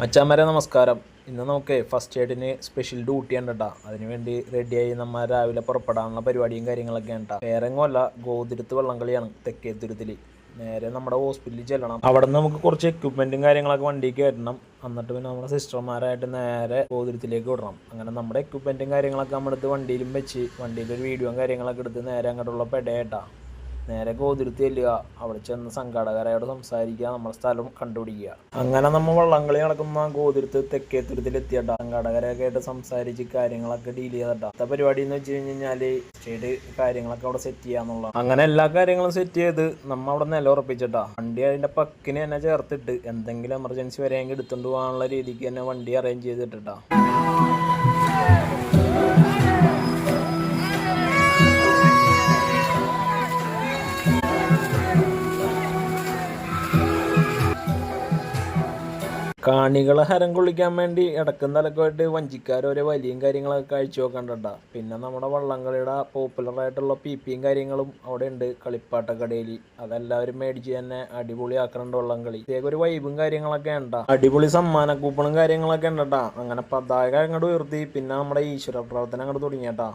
മച്ചാമാരെ നമസ്കാരം. ഇന്ന് നമുക്ക് ഫസ്റ്റ് എയ്ഡിന് സ്പെഷ്യൽ ഡ്യൂട്ടി ഉണ്ട് കേട്ടോ അതിനുവേണ്ടി റെഡിയായി നമ്മൾ രാവിലെ പുറപ്പെടാനുള്ള പരിപാടിയും കാര്യങ്ങളൊക്കെ ഉണ്ടാ വേറെങ്ങല്ല ഗോതിരുത്ത് വള്ളംകളിയാണ് തെക്കേത്തുരുത്തിൽ നേരെ നമ്മുടെ ഹോസ്പിറ്റലിൽ ചെല്ലണം. അവിടെ നിന്ന് നമുക്ക് കുറച്ച് എക്യുപ്മെന്റും കാര്യങ്ങളൊക്കെ വണ്ടിക്ക് കയറ്റണം എന്നിട്ട് പിന്നെ നമ്മുടെ സിസ്റ്റർമാരായിട്ട് നേരെ ഗോതിരത്തിലേക്ക് വിടണം. അങ്ങനെ നമ്മുടെ എക്യുപ്മെന്റും കാര്യങ്ങളൊക്കെ നമ്മുടെ വണ്ടിയിലും വെച്ച് വണ്ടിയിലൊരു വീഡിയോയും കാര്യങ്ങളൊക്കെ എടുത്ത് നേരെ അങ്ങോട്ടുള്ള പെടേട്ടാ നേരെ ഗോതിരുത്തി ചെല്ലുക അവിടെ ചെന്ന് സംഘാടകരായോട് സംസാരിക്കുക നമ്മുടെ സ്ഥലം കണ്ടുപിടിക്കുക. അങ്ങനെ നമ്മൾ വള്ളംകളി നടക്കുന്ന ഗോതിരുത്ത് തെക്കേ എത്തിയട്ടാ സംഘാടകരൊക്കെ ആയിട്ട് സംസാരിച്ച് കാര്യങ്ങളൊക്കെ ഡീൽ ചെയ്തട്ട അടുത്ത പരിപാടി എന്ന് വെച്ച് കഴിഞ്ഞാൽ സ്റ്റേഡ് കാര്യങ്ങളൊക്കെ അവിടെ സെറ്റ് ചെയ്യാന്നുള്ള അങ്ങനെ എല്ലാ കാര്യങ്ങളും സെറ്റ് ചെയ്ത് നമ്മ അവിടെ നില ഉറപ്പിച്ചിട്ടാ വണ്ടി അതിന്റെ പക്കിനെ തന്നെ ചേർത്തിട്ട് എന്തെങ്കിലും എമർജൻസി വരെയെങ്കിൽ എടുത്തുകൊണ്ട് പോകാനുള്ള രീതിക്ക് തന്നെ വണ്ടി അറേഞ്ച് ചെയ്തിട്ടാ കാണികളെ ഹരം കൊള്ളിക്കാൻ വേണ്ടി ഇടക്കും തലക്കുമായിട്ട് വഞ്ചിക്കാരോരെ വലിയും കാര്യങ്ങളൊക്കെ കാഴ്ച നോക്കണ്ട പിന്നെ നമ്മുടെ വള്ളംകളിയുടെ പോപ്പുലർ ആയിട്ടുള്ള പി പിയും കാര്യങ്ങളും അവിടെ ഉണ്ട് കളിപ്പാട്ടക്കടയിൽ അതെല്ലാവരും മേടിച്ച് തന്നെ അടിപൊളി ആക്കണുണ്ട് വള്ളംകളി. പ്രത്യേക ഒരു വൈബും കാര്യങ്ങളൊക്കെ ഉണ്ടാ അടിപൊളി സമ്മാന കൂപ്പണും കാര്യങ്ങളൊക്കെ ഉണ്ടട്ടാ. അങ്ങനെ പതാക അങ്ങോട്ട് ഉയർത്തി പിന്നെ നമ്മുടെ ഈശ്വര പ്രവർത്തനം അങ്ങോട്ട് തുടങ്ങിയട്ടാ.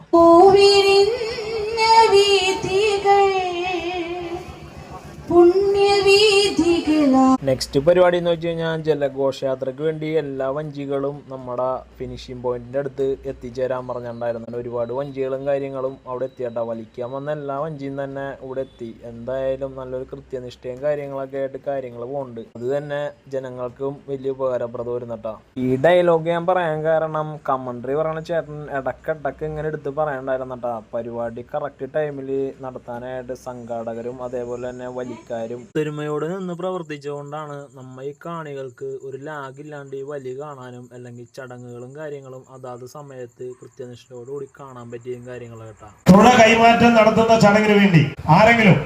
നെക്സ്റ്റ് പരിപാടി എന്ന് വെച്ച് കഴിഞ്ഞാൽ ജലഘോഷയാത്രയ്ക്ക് വേണ്ടി എല്ലാ വഞ്ചികളും നമ്മുടെ ഫിനിഷിംഗ് പോയിന്റിന്റെ അടുത്ത് എത്തിച്ചേരാൻ പറഞ്ഞിട്ടുണ്ടായിരുന്നു ഒരുപാട് വഞ്ചികളും കാര്യങ്ങളും അവിടെ എത്തിയട്ടാ വലിക്കാൻ വന്ന എല്ലാ വഞ്ചിയും തന്നെ ഇവിടെ എത്തി. എന്തായാലും നല്ലൊരു കൃത്യനിഷ്ഠയും കാര്യങ്ങളൊക്കെ ആയിട്ട് കാര്യങ്ങൾ പോകുന്നുണ്ട് അത് തന്നെ ജനങ്ങൾക്കും വലിയ ഉപകാരപ്രദം വരുന്നട്ടാ ഈ ഡയലോഗ് ഞാൻ പറയാൻ കാരണം കമൻട്രി പറയുന്ന ചേട്ടൻ ഇടക്കിടക്ക് ഇങ്ങനെ എടുത്ത് പറയണ്ടായിരുന്നട്ടാ പരിപാടി കറക്റ്റ് ടൈമിൽ നടത്താനായിട്ട് സംഘാടകരും അതേപോലെ തന്നെ വലിക്കാരും. ഒരുമയോട് നിന്ന് പ്രവർത്തിച്ചുകൊണ്ടാണ് നമ്മ ഈ കാണികൾക്ക് ഒരു ലാഗില്ലാണ്ട് ഈ വലി കാണാനും അല്ലെങ്കിൽ ചടങ്ങുകളും കാര്യങ്ങളും അതാത് സമയത്ത് കൃത്യനിഷ്ഠയോടുകൂടി കാണാൻ പറ്റിയും കാര്യങ്ങളും കേട്ടാ. തുഴ കൈമാറ്റം നടത്തുന്ന ചടങ്ങിന് വേണ്ടി ആരെങ്കിലും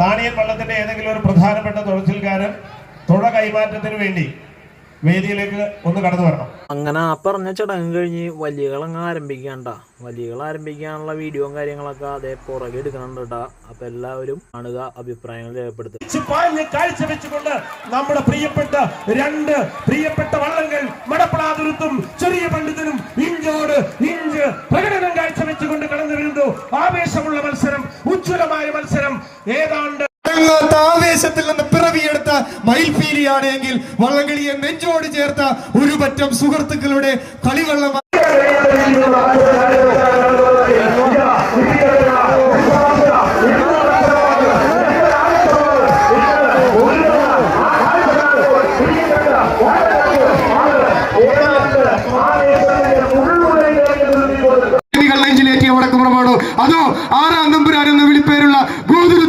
താണിയൻ വള്ളത്തിന്റെ ഏതെങ്കിലും ഒരു പ്രധാനപ്പെട്ട തുഴച്ചിൽക്കാരൻ തുഴ കൈമാറ്റത്തിന് വേണ്ടി വേദിയിലേക്ക് ഒന്ന് കടന്നു വരണം. അങ്ങനെ ആ പറഞ്ഞ ചടങ്ങ് കഴിഞ്ഞ് വലിയകൾ അങ്ങ് ആരംഭിക്കാണ്ട. വലിയകൾ ആരംഭിക്കാനുള്ള വീഡിയോയും കാര്യങ്ങളൊക്കെ അതേ പുറകെ എടുക്കണുണ്ട് കേട്ടാ അപ്പൊ എല്ലാവരും കാണുക അഭിപ്രായങ്ങൾ രേഖപ്പെടുത്തുക. കാഴ്ച വെച്ചുകൊണ്ട് നമ്മുടെ പ്രിയപ്പെട്ട രണ്ട് പ്രിയപ്പെട്ട വള്ളങ്ങൾ മടപ്പളാതുരുത്തും ചെറിയ പണ്ഡിതനും ഇഞ്ചോട് ഇഞ്ച് പ്രകടനം കാഴ്ചവെച്ചുകൊണ്ട് കടന്നു വരുന്നു ആവേശമുള്ള മത്സരം ഉജ്ജ്വലമായ മത്സരം ഏതാണ്ട് അടങ്ങാത്ത ആവേശത്തിൽ നിന്ന് പിറവിയെടുത്ത മയിൽപീലിയാണ് എങ്കിൽ വള്ളംകളിയെ നെഞ്ചോട് ചേർത്ത ഒരു പറ്റം സുഹൃത്തുക്കളുടെ കളിവള്ളം അതോ ആറാം നമ്പുരാരെന്ന് വിളിപ്പേരുള്ള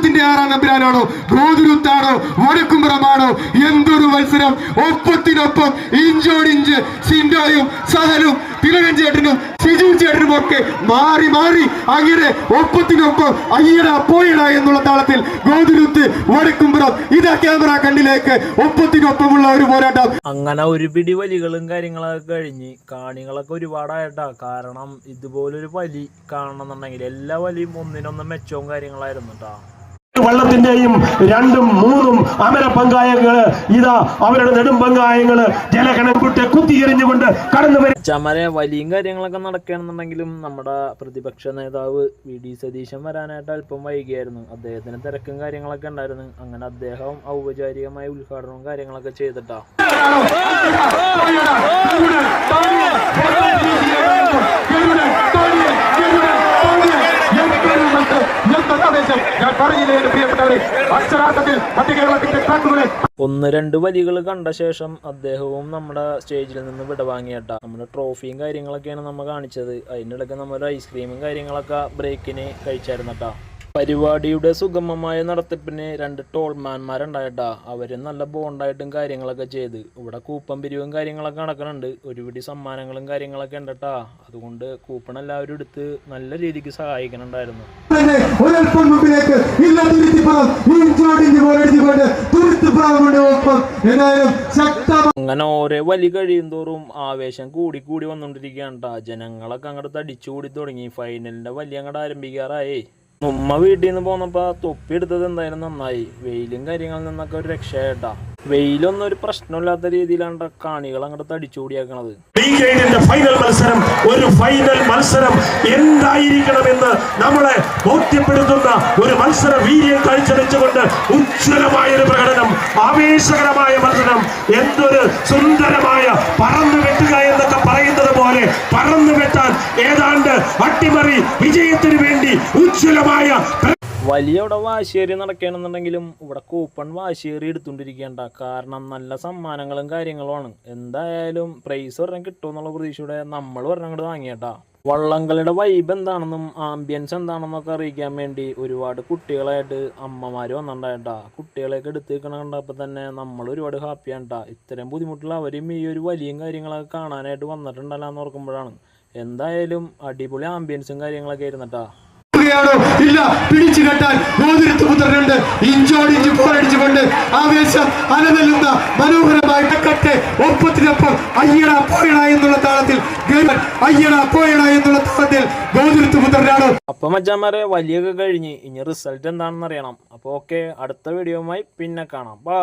ഗോതുരുത്തിന്റെ ആറാം നമ്പരാനാണോ ഗോതുരുത്താണോ വടക്കുംപുറമാണോ എന്തൊരു മത്സരം? ഒപ്പത്തിനൊപ്പം ഇഞ്ചോടിഞ്ച് സിൻഡോയും സഹലും തിലകൻ ചേട്ടനും സിജു ചേട്ടനും ഒക്കെ മാറി മാറി അങ്ങനെ ഒപ്പത്തിനൊപ്പം അയ്യട പോയട എന്നുള്ള താളത്തിൽ ഗോതുരുത്ത് വടക്കുംപുറം ഇതാ ക്യാമറ കണ്ണിലേക്ക് ഒപ്പത്തിനൊപ്പമുള്ള ഒരു പോരാട്ടം. അങ്ങനെ ഒരു പിടി വലികളും കാര്യങ്ങളൊക്കെ കഴിഞ്ഞ് കാണികളൊക്കെ ഒരുപാടായിട്ടാ. കാരണം ഇതുപോലൊരു വലി കാണണമെന്നുണ്ടെങ്കിൽ എല്ലാ വലിയും ഒന്നിനൊന്നും മെച്ചവും കാര്യങ്ങളായിരുന്നു കേട്ടാ വള്ളത്തിന്റെയും രണ്ടും മൂന്നും അമര പങ്കായങ്ങൾ ഇതാ അവരുടെ നെടും പങ്കായങ്ങൾ ജലകണക്കുട്ടെ കുത്തിയെറിഞ്ഞുകൊണ്ട് കടന്നു വരും ചമര വലിയും കാര്യങ്ങളൊക്കെ നടക്കുകയാണെന്നുണ്ടെങ്കിലും നമ്മുടെ പ്രതിപക്ഷ നേതാവ് വി ഡി സതീശൻ വരാനായിട്ട് അല്പം വൈകിയായിരുന്നു അദ്ദേഹത്തിന് തിരക്കും കാര്യങ്ങളൊക്കെ ഉണ്ടായിരുന്നു അങ്ങനെ അദ്ദേഹം ഔപചാരികമായ ഉദ്ഘാടനവും കാര്യങ്ങളൊക്കെ ചെയ്തിട്ടാ ഒന്ന് രണ്ട് വലികൾ കണ്ട ശേഷം അദ്ദേഹവും നമ്മുടെ സ്റ്റേജിൽ നിന്ന് വിടവാങ്ങിയട്ട. നമ്മുടെ ട്രോഫിയും കാര്യങ്ങളൊക്കെയാണ് നമ്മൾ കാണിച്ചത്. അതിനിടയ്ക്ക് നമ്മൾ ഐസ്ക്രീമും കാര്യങ്ങളൊക്കെ ബ്രേക്കിന് കഴിച്ചായിരുന്നട്ടാ. പരിപാടിയുടെ സുഗമമായ നടത്തിപ്പിന് രണ്ട് ടോൾമാൻമാരുണ്ടായിട്ടാ അവർ നല്ല ബോണ്ടായിട്ടും കാര്യങ്ങളൊക്കെ ചെയ്ത്. ഇവിടെ കൂപ്പൻ പിരിവും കാര്യങ്ങളൊക്കെ നടക്കുന്നുണ്ട് ഒരുപിടി സമ്മാനങ്ങളും കാര്യങ്ങളൊക്കെ ഉണ്ടട്ടാ. അതുകൊണ്ട് കൂപ്പൺ എല്ലാവരും എടുത്ത് നല്ല രീതിക്ക് സഹായിക്കുന്നുണ്ടായിരുന്നു അങ്ങനെ ഓരോ വലി കഴിയും തോറും ആവേശം കൂടി കൂടി വന്നുകൊണ്ടിരിക്കുകയാണ് ട്ടാ. ജനങ്ങളൊക്കെ അങ്ങോട്ട് തടിച്ചുകൂടി തുടങ്ങി. ഫൈനലിന്റെ വലിയ അങ്ങോട്ട് ആരംഭിക്കാറായേ. ഉമ്മ വീട്ടിൽ നിന്ന് പോന്നപ്പോ തൊപ്പി എടുത്തത് എന്തായാലും നന്നായി. വെയിലും കാര്യങ്ങളിൽ നിന്നൊക്കെ ഒരു രക്ഷയായിട്ടാ. വെയിലൊന്നും ഒരു പ്രശ്നമില്ലാത്ത രീതിയിലാണ് കാണികൾ അങ്ങോട്ട് തടിച്ചുകൂടിയാക്കണത് ഫൈനൽ മത്സരം ഒരു ഫൈനൽ മത്സരം എന്തായിരിക്കണമെന്ന് നമ്മളെ ബോധ്യപ്പെടുത്തുന്ന ഒരു മത്സര വീര്യം കാഴ്ചവെച്ചുകൊണ്ട് ഉജ്ജ്വലമായ ഒരു പ്രകടനം ആവേശകരമായ മത്സരം എന്തൊരു സുന്ദരമായ പറന്നു വെട്ടുക എന്നൊക്കെ പറയുന്നത് പോലെ പറന്നു ഏതാണ്ട് അട്ടിമറി വിജയത്തിന് വേണ്ടി ഉജ്ജ്വലമായ വലിയ ഇവിടെ വാശിയേറി നടക്കുകയാണെന്നുണ്ടെങ്കിലും ഇവിടെ കൂപ്പൺ വാശേരി എടുത്തുകൊണ്ടിരിക്കേണ്ട കാരണം നല്ല സമ്മാനങ്ങളും കാര്യങ്ങളുമാണ്. എന്തായാലും പ്രൈസ് ഒരെണ്ണം കിട്ടുമെന്നുള്ള പ്രതീക്ഷയുടെ നമ്മൾ ഒരെണ്ണം അങ്ങോട്ട് വാങ്ങിയേട്ടാ വള്ളംകളിയുടെ വൈബ് എന്താണെന്നും ആംബിയൻസ് എന്താണെന്നൊക്കെ അറിയിക്കാൻ വേണ്ടി ഒരുപാട് കുട്ടികളായിട്ട് അമ്മമാർ വന്നിട്ടുണ്ടായിട്ടാ കുട്ടികളെയൊക്കെ എടുത്ത് കണ്ടപ്പോൾ തന്നെ നമ്മൾ ഒരുപാട് ഹാപ്പിയാണ് ട്ടാ ഇത്രയും ബുദ്ധിമുട്ടുള്ള അവരും ഈ ഒരു വലിയ കാര്യങ്ങളൊക്കെ കാണാനായിട്ട് വന്നിട്ടുണ്ടല്ലോ എന്ന് ഓർക്കുമ്പോഴാണ്. എന്തായാലും അടിപൊളി ആംബിയൻസും കാര്യങ്ങളൊക്കെ ആയിരുന്നട്ടാ. ാണോ ഇല്ല പിടിച്ചു കെട്ടാൻ മോതിരത്ത് പുത്രനുണ്ട്. ഇഞ്ചോടിഞ്ച് പോരടിച്ചുകൊണ്ട് ആവേശം അലതല്ലുന്ന മനോഹരമായ കട്ടെ ഒപ്പത്തിനൊപ്പം അയ്യട പോയണ എന്നുള്ള താളത്തിൽ അയ്യട പോയണ എന്നുള്ള താളത്തിൽ ഗോതിരത്ത് പുത്രനാണ്? അപ്പൊ മച്ചാമാരെ വലിയൊക്കെ കഴിഞ്ഞ്. ഇനി റിസൾട്ട് എന്താണെന്ന് അറിയണം അപ്പൊ ഓക്കെ അടുത്ത വീഡിയോയുമായി പിന്നെ കാണാം. ബൈ